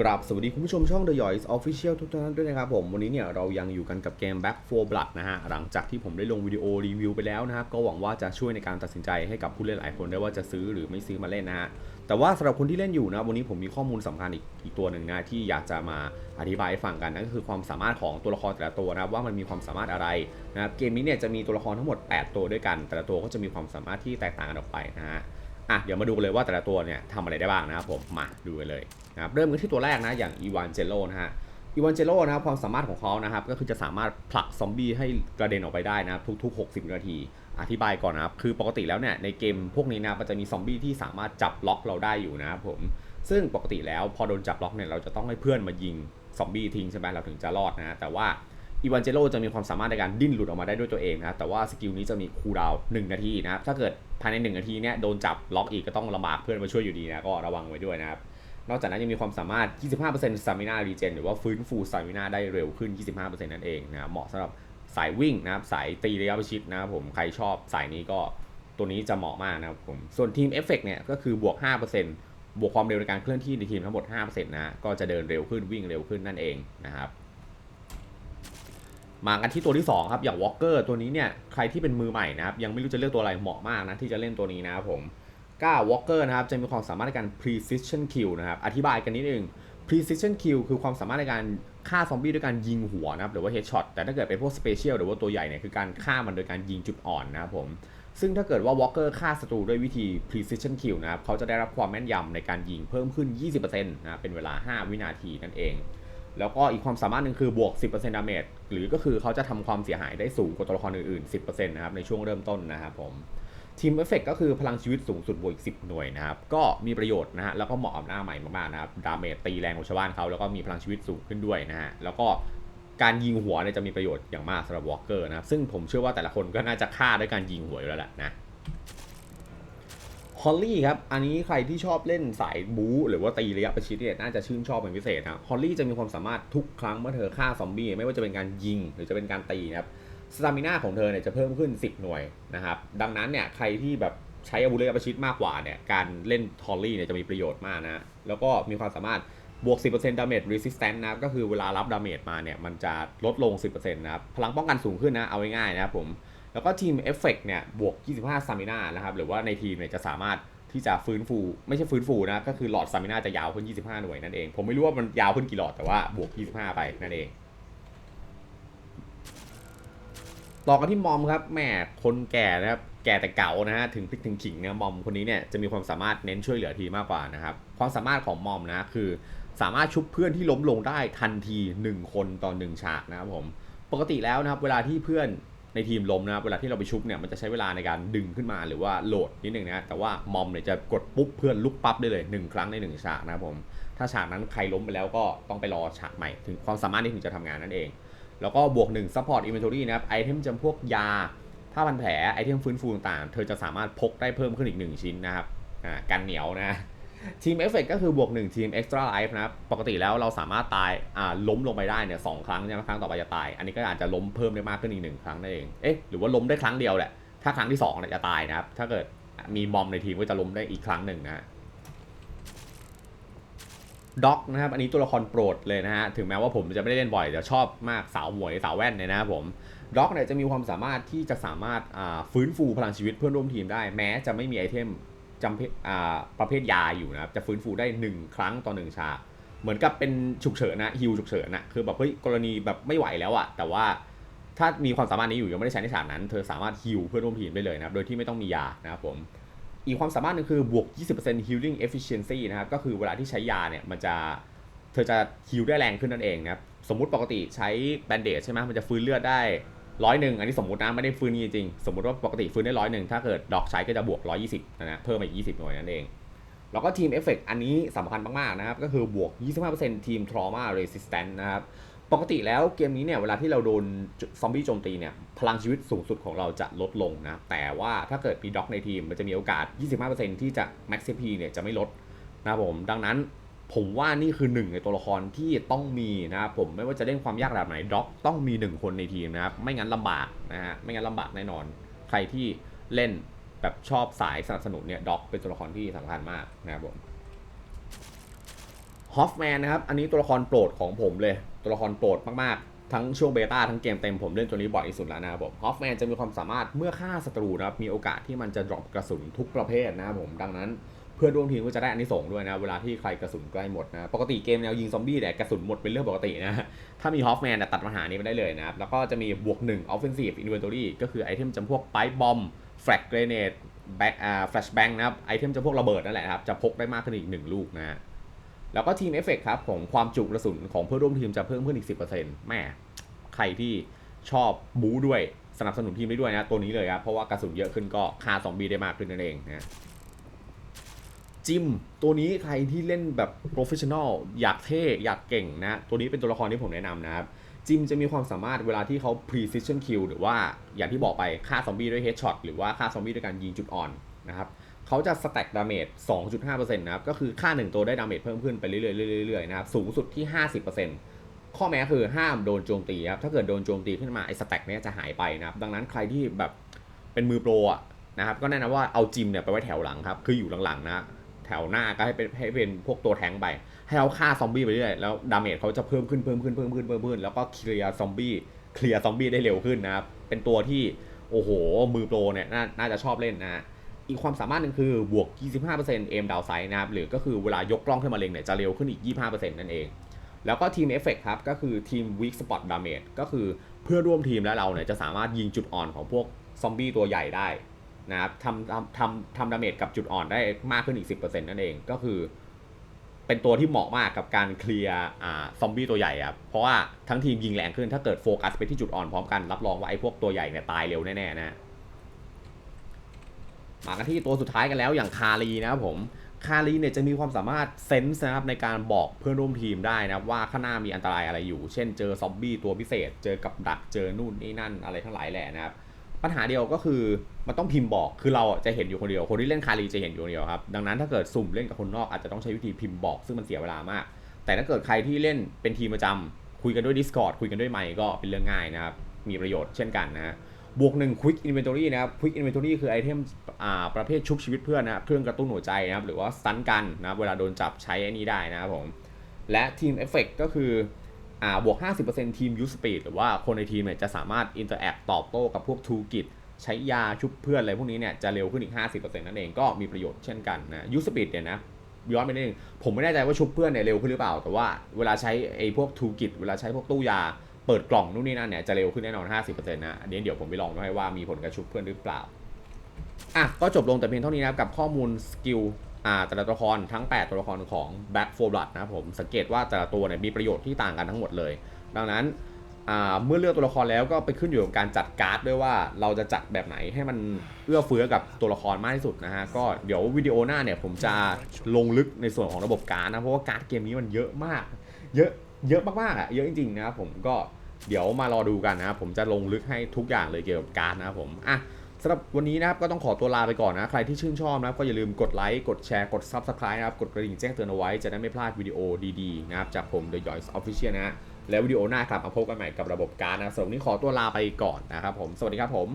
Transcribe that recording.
กราบสวัสดีคุณผู้ชมช่อง The Yoys Official ทุกท่านด้วยนะครับผม วันนี้เนี่ยเรายังอยู่กันกับเกม Back 4 Blood นะฮะ หลังจากที่ผมได้ลงวิดีโอรีวิวไปแล้วนะครับ ก็หวังว่าจะช่วยในการตัดสินใจให้กับผู้เล่นหลายคนได้ว่าจะซื้อหรือไม่ซื้อมาเล่นนะฮะ แต่ว่าสำหรับคนที่เล่นอยู่นะ วันนี้ผมมีข้อมูลสำคัญอีกอีกตัวหนึ่งนะที่อยากจะมาอธิบายให้ฟังกันนั่นก็คือความสามารถของตัวละครแต่ละตัวนะครับว่ามันมีความสามารถอะไรนะครับเกมนี้เนี่ยจะมีตัวละครทั้งหมด 8 ตัวด้วยกัน แต่ละตัวก็จะมีความสามารถที่แตกต่างกันออกไปนะฮะอะเดี๋ยวมาดูกันเลยว่าแต่ละตัวเนี่ยทำอะไรได้บ้างนะครับผมมาดูกันเลย นะครับเริ่มกันที่ตัวแรกนะอย่างอีวานเจโรนะฮะอีวานเจโรนะครับความสามารถของเขานะครับก็คือจะสามารถผลักซอมบี้ให้กระเด็นออกไปได้นะครับทุกๆ 60 นาที อธิบายก่อนนะครับคือปกติแล้วเนี่ยในเกมพวกนี้นะมันจะมีซอมบี้ที่สามารถจับล็อกเราได้อยู่นะครับผมซึ่งปกติแล้วพอโดนจับล็อกเนี่ยเราจะต้องให้เพื่อนมายิงซอมบี้ทิ้งใช่ไหมเราถึงจะรอดนะแต่ว่าอีวานเจโรจะมีความสามารถในการดิ้นหลุดออกมาได้ด้วยตัวเองนะแต่ว่าสกิลนี้จะมีคูลดาวน์1นาทีนะครับถ้าเกิดภายใน 1 นาทีเนี่ยโดนจับล็อกอีกก็ต้องลำบากเพื่อนมาช่วยอยู่ดีนะก็ระวังไว้ด้วยนะครับ นอกจากนั้นยังมีความสามารถ 25% stamina regen หรือว่าฟื้นฟู stamina ได้เร็วขึ้น 25%นั่นเองนะครับเหมาะสำหรับสายวิ่งนะครับสายตีระยะประชิดนะครับผมใครชอบสายนี้ก็ตัวนี้จะเหมาะมากนะครับผมส่วนทีมเอฟเฟกเนี่ยก็คือบวก 5%บวกความเร็วในการเคลื่อนที่ในทีมทั้งหมด 5%นะก็จะเดินเร็วขึ้นวิ่งเร็วขึ้นนั่นเองนะครับมากันที่ตัวที่ 2 ครับ อย่างวอลเกอร์ตัวนี้เนี่ยใครที่เป็นมือใหม่นะครับยังไม่รู้จะเลือกตัวอะไรเหมาะมากนะที่จะเล่นตัวนี้นะครับผม ก้าวอลเกอร์นะครับจะมีความสามารถในการ precision kill นะครับอธิบายกันนิดนึง precision kill คือความสามารถในการฆ่าซอมบี้ด้วยการยิงหัวนะครับหรือว่า headshot แต่ถ้าเกิดเป็นพวก special หรือว่าตัวใหญ่เนี่ยคือการฆ่ามันโดยการยิงจุดอ่อนนะครับผมซึ่งถ้าเกิดว่าวอลเกอร์ฆ่าศัตรูด้วยวิธี precision kill นะครับเขาจะได้รับความแม่นยำในการยิงเพิ่มขึ้น 20%นะเป็นเวลา 5 วินาทีนั่นเอง แล้วก็อีกความสามารถหนึ่งคือบวก 10%ดาเมจหรือก็คือเขาจะทำความเสียหายได้สูงกว่าตัวละครอื่นๆ 10%นะครับในช่วงเริ่มต้นนะครับผม ทีมเอฟเฟกก็คือพลังชีวิตสูงสุดบวกอีก 10 หน่วยนะครับ ก็มีประโยชน์นะฮะ แล้วก็เหมาะกับหน้าใหม่มากๆนะครับ ดาเมจตีแรงกว่าชาวบ้านเขา แล้วก็มีพลังชีวิตสูงขึ้นด้วยนะฮะ แล้วก็การยิงหัวเนี่ยจะมีประโยชน์อย่างมากสำหรับวอลเกอร์นะครับ ซึ่งผมเชื่อว่าแต่ละคนก็น่าจะฆ่าด้วยการยิงหัวอยู่แล้วแหละนะฮอลลี่ครับ อันนี้ใครที่ชอบเล่นสายบู๊หรือว่าตีระยะประชิดเนี่ยน่าจะชื่นชอบเป็นพิเศษครับ ฮอลลี่จะมีความสามารถทุกครั้งเมื่อเธอฆ่าซอมบี้ไม่ว่าจะเป็นการยิงหรือจะเป็นการตีนะครับ สตามิน่าของเธอเนี่ยจะเพิ่มขึ้น 10 หน่วยนะครับ ดังนั้นเนี่ยใครที่แบบใช้อาวุธระยะประชิดมากกว่าเนี่ยการเล่นฮอลลี่เนี่ยจะมีประโยชน์มากนะ แล้วก็มีความสามารถบวก 10% damage resistance นะครับ ก็คือเวลารับดาเมจมาเนี่ย มันจะลดลง 10%นะครับ พลังป้องกันสูงขึ้นนะ เอาง่ายๆนะครับผม แล้วก็ทีมเอฟเฟกเนี่ย บวก 25 s t a m i n a นะครับ หรือว่าในทีมเนี่ยจะสามารถที่จะฟื้นฟู ไม่ใช่ฟื้นฟูนะ ก็คือหลอด s t a m i n a จะยาวขึ้น 25 หน่วยนั่นเอง ผมไม่รู้ว่ามันยาวขึ้นกี่หลอดแต่ว่าบวก 25 ไปนั่นเอง ต่อกันที่มอมครับแม่คนแก่นะครับแก่แต่เก่านะฮะถึงพลิกถึงขิงนะมอมคนนี้เนี่ยจะมีความสามารถเน้นช่วยเหลือทีมากกว่านะครับความสามารถของมอมนะคือ สามารถชุบเพื่อนที่ล้มลงได้ทันที 1 คนต่อ1ฉากนะครับผมปกติแล้วนะครับเวลาที่เพื่อนในทีมล้มนะครับเวลาที่เราไปชุบเนี่ยมันจะใช้เวลาในการดึงขึ้นมาหรือว่าโหลดนิดนึงนะแต่ว่ามอมเนี่ยจะกดปุ๊บเพื่อนลุกปั๊บได้เลย 1 ครั้งใน1ฉากนะครับผมถ้าฉากนั้นใครล้มไปแล้วก็ต้องไปรอฉากใหม่ ถึงความสามารถนี้ถึงจะทำงานนั่นเอง แล้วก็บวก1 support inventory นะครับไอเทมจำพวกยาผ้าพันแผลไอเทมฟื้นฟูต่างๆ เธอจะสามารถพกได้เพิ่มขึ้นอีก 1 ชิ้นนะครับอ่ากันเหนียวนะทีมเอฟเฟกก็คือบวก 1 ทีม Extra Life นะครับ ปกติแล้วเราสามารถตายอ่าล้มลงไปได้เนี่ยสองครั้งใช่ไหมครั้งต่อไปจะตาย อันนี้ก็อาจจะล้มเพิ่มได้มากขึ้นอีกหนึ่งครั้งนั่นเองเอ๊ะหรือว่าล้มได้ครั้งเดียวแหละถ้าครั้งที่2เนี่ยจะตายนะครับถ้าเกิดมีมอมในทีมก็จะล้มได้อีกครั้งหนึ่งนะ ด็อกนะครับอันนี้ตัวละครโปรดเลยนะฮะถึงแม้ว่าผมจะไม่ได้เล่นบ่อยแต่ชอบมากสาวหมวยสาวแว่นเนี่ยนะครับผมด็อกเนี่ยจะมีความสามารถที่จะสามารถฟื้นฟูพลังชีวิตเพื่อนร่วมทีมได้ แม้จะไม่มีไอเทมจำเพาประเภทยาอยู่นะครับจะฟื้นฟูได้ 1 ครั้งต่อ1ฉาเหมือนกับเป็นฉุกเฉินนะฮิวฉุกเฉินนะคือแบบเฮ้ยกรณีแบบไม่ไหวแล้วอะแต่ว่าถ้ามีความสามารถนี้อยู่ยังไม่ได้ใช้ในฉากนั้น เธอสามารถฮิวเพื่อนร่วมทีมได้เลยนะครับโดยที่ไม่ต้องมียานะครับผม อีกความสามารถหนึงคือบวก 20% healing efficiency นะครับ ก็คือเวลาที่ใช้ยาเนี่ย มันจะ เธอจะฮิลได้แรงขึ้นนั่นเองนะครับ สมมุติปกติใช้แบนเดจใช่ไหมมันจะฟื้นเลือดได้ร้อยหนึ่งอันนี้สมมตินะไม่ได้ฟื้นจริงสมมติว่าปกติฟื้นได้ร้อยหนึ่งถ้าเกิดดอกใช้ก็จะบวก 120นะนะเพิ่มมาอีก 20 หน่วยนั่นเอง แล้วก็ทีมเอฟเฟกอันนี้สำคัญมากๆนะครับก็คือบวก 25%ทีม trauma resistant นะครับ ปกติแล้วเกมนี้เนี่ยเวลาที่เราโดนซอมบี้โจมตีเนี่ยพลังชีวิตสูงสุดของเราจะลดลงนะ แต่ว่าถ้าเกิดมีด็อกในทีมมันจะมีโอกาส 25%ที่จะ max CP เนี่ยจะไม่ลดนะผม ดังนั้นผมว่านี่คือหนึ่งในตัวละครที่ต้องมีนะครับผมไม่ว่าจะเล่นความยากระดับไหนด็อกต้องมีหนึ่งคนในทีมนะครับไม่งั้นลำบากนะฮะไม่งั้นลำบากแน่นอน ใครที่เล่นแบบชอบสายสนับสนุนเนี่ยด็อกเป็นตัวละครที่สำคัญมากนะครับผมฮอฟแมนนะครับอันนี้ตัวละครโปรดของผมเลย ตัวละครโปรดมากๆ ทั้งช่วงเบต้าทั้งเกมเต็มผมเล่นตัวนี้บ่อยที่สุดแล้วนะครับผมฮอฟแมนจะมีความสามารถเมื่อฆ่าศัตรูนะครับมีโอกาสที่มันจะดรอปกระสุนทุกประเภทนะครับผมดังนั้นเพื่อนร่วมทีมก็จะได้อันนี้ส่งด้วยนะ เวลาที่ใครกระสุนใกล้หมดนะ ปกติเกมแนวยิงซอมบี้เนี่กระสุนหมดเป็นเรื่องปกตินะ ถ้ามีฮอฟแมนตัดปัญหานี้ไปได้เลยนะครับ แล้วก็จะมีบวก1 offensive inventory ก็คือไอเทมจำพวกไปบอมแฟลกเกรเนตแบ็กอ่าแฟลชแบงนะครับ ไอเทมจำพวกระเบิดนั่นแหละครับ จะพกได้มากขึ้นอีก 1 ลูกนะ แล้วก็ทีมเอฟเฟกครับของความจุกระสุนของเพื่อนร่วมทีมจะเพิ่มขึ้นอีก 10%แม่ใครที่ชอบบู๊ด้วยสนับสนุนทีมได้ด้วยนะ ตัวนี้เลยครับ เพราะว่ากระสุนเยอะขึ้นก็ฆ่าซอมบี้ได้มากขึ้นนั่นเองนะจิมตัวนี้ใครที่เล่นแบบโปรเฟชชั่นอลอยากเท่อยากเก่งนะ ตัวนี้เป็นตัวละครที่ผมแนะนำนะครับจิมจะมีความสามารถเวลาที่เขา precision kill หรือว่าอย่างที่บอกไปฆ่าซอมบี้ด้วย headshot หรือว่าฆ่าซอมบี้ด้วยการยิงจุดอ่อนนะครับ เขาจะ stack damage 2.5%นะครับ ก็คือค่า 1 ตัวได้ damage เพิ่มขึ้นไปเรื่อยๆเรื่อยๆนะครับ สูงสุดที่ 50%ข้อแม้คือห้ามโดนโจมตีครับ ถ้าเกิดโดนโจมตีขึ้นมาไอ้สแต็กเนี้ยจะหายไปนะครับ ดังนั้นใครที่แบบเป็นมือโปรอะนะครับ ก็แนะนำว่าเอาจิมเนี่ยไปไว้แถวหลังครับ คืออยู่หลังๆนะ แถวหน้าก็ให้เป็นให้เป็นพวกตัวแทงไป ให้เขาฆ่าซอมบี้ไปเรื่อย แล้วดาเมจเขาจะเพิ่มขึ้นเพิ่มขึ้นเพิ่มขึ้นเพิ่มขึ้น แล้วก็เคลียร์ซอมบี้ เคลียร์ซอมบี้ได้เร็วขึ้นนะครับ เป็นตัวที่โอ้โห มือโปรเนี่ยนน่าจะชอบเล่นนะ อีกความสามารถหนึ่งคือบวก 25%เอมดาวไซด์นะครับ หรือก็คือเวลายกกล้องขึ้นมาเล็งเนี่ยจะเร็วขึ้นอีก 25%นั่นเอง แล้วก็ทีมเอฟเฟกครับ ก็คือทีม weak spot damage ก็คือเพื่อร่วมทีมและเราเนี่ยจะสามารถยิงจุดอ่อนของพวกซอมบี้ตัวใหญ่ได้นะครับทำทำทำทำดาเมจกับจุดอ่อนได้มากขึ้นอีก 10%นั่นเอง ก็คือ เป็นตัวที่เหมาะมากกับการเคลียร์อ่าซอมบี้ตัวใหญ่ครับเพราะว่าทั้งทีมยิงแรงขึ้นถ้าเกิดโฟกัสไปที่จุดอ่อนพร้อมกันรับรองว่าไอ้พวกตัวใหญ่เนี่ยตายเร็วแน่ๆนะ มากันที่ตัวสุดท้ายกันแล้วอย่างคารีนะครับผมคารีเนี่ยจะมีความสามารถเซนส์นะครับในการบอกเพื่อนร่วมทีมได้นะว่าข้างหน้ามีอันตรายอะไรอยู่ เช่นเจอซอมบี้ตัวพิเศษ เจอกับดักเจอนู่นนี่นั่นอะไรทั้งหลายแหละนะครับปัญหาเดียวก็คือมันต้องพิมพ์บอกคือเราจะเห็นอยู่คนเดียว คนที่เล่นคารีจะเห็นอยู่คนเดียวครับดังนั้นถ้าเกิดสุ่มเล่นกับคนนอกอาจจะต้องใช้วิธีพิมพ์บอก ซึ่งมันเสียเวลามาก แต่ถ้าเกิดใครที่เล่นเป็นทีมประจำคุยกันด้วย Discord คุยกันด้วยไมค์ก็เป็นเรื่องง่ายนะครับมีประโยชน์เช่นกันนะฮะ บวกหนึ่ง Quick Inventory นะครับ Quick Inventory คือไอเทมอ่าประเภทชุบชีวิตเพื่อนนะครับ เครื่องกระตุ้นหัวใจนะครับ หรือว่าสตันกันนะครับ เวลาโดนจับใช้ไอ้นี้ได้นะครับผม และทีม Effect ก็คืออ่าบวก 50%ทีม Use Speed หรือว่าคนในทีมเนี่ยจะสามารถ Interact ตอบโต้กับพวกทูกิจใช้ยาชุบเพื่อนอะไรพวกนี้เนี่ยจะเร็วขึ้นอีก 50%นั่นเองก็มีประโยชน์เช่นกันนะ Use Speed เนี่ยนะย้อนไปนิดนึงผมไม่แน่ใจว่าชุบเพื่อนเนี่ยเร็วขึ้นหรือเปล่า แต่ว่าเวลาใช้ไอ้พวกทูกิจเวลาใช้พวกตู้ยา เปิดกล่องนู่นนี่นั่นเนี่ยจะเร็วขึ้นแน่นอน 50%นะอันนี้เดี๋ยวผมไปลองดูให้ว่ามีผลกระชุบเพื่อนหรือเปล่าอะก็จบลงแต่เพียงเท่านี้นะครับกับข้อมูลสกิลอ่าแต่ละตัวละครทั้ง 8 ตัวละครของ Back 4 Blood นะครับผมสังเกตว่าแต่ละตัวเนี่ยมีประโยชน์ที่ต่างกันทั้งหมดเลย ดังนั้นอ่าเมื่อเลือกตัวละครแล้วก็ไปขึ้นอยู่กับการจัดการ์ดด้วยว่าเราจะจัดแบบไหนให้มันเอื้อเฟื้อกับตัวละครมากที่สุดนะฮะก็เดี๋ยววิดีโอหน้าเนี่ยผมจะลงลึกในส่วนของระบบการ์ดนะเพราะว่าการ์ดเกมนี้มันเยอะมาก เยอะ เยอะมากๆอะเยอะจริงๆนะครับผมก็เดี๋ยวมารอดูกันนะครับผมจะลงลึกให้ทุกอย่างเลยเกี่ยวกับการ์ดนะครับผมอะสำหรับวันนี้นะครับก็ต้องขอตัวลาไปก่อนนะ ใครที่ชื่นชอบนะครับก็อย่าลืมกดไลค์ กดแชร์ กด Subscribe นะครับ กดกระดิ่งแจ้งเตือนเอาไว้ จะได้ไม่พลาดวิดีโอดีๆนะครับจากผม The Yoys Official นะฮะแล้ววิดีโอหน้ากลับมาพบกันใหม่กับระบบการนะสำหรับวันนี้ขอตัวลาไปก่อนนะครับผม สวัสดีครับผม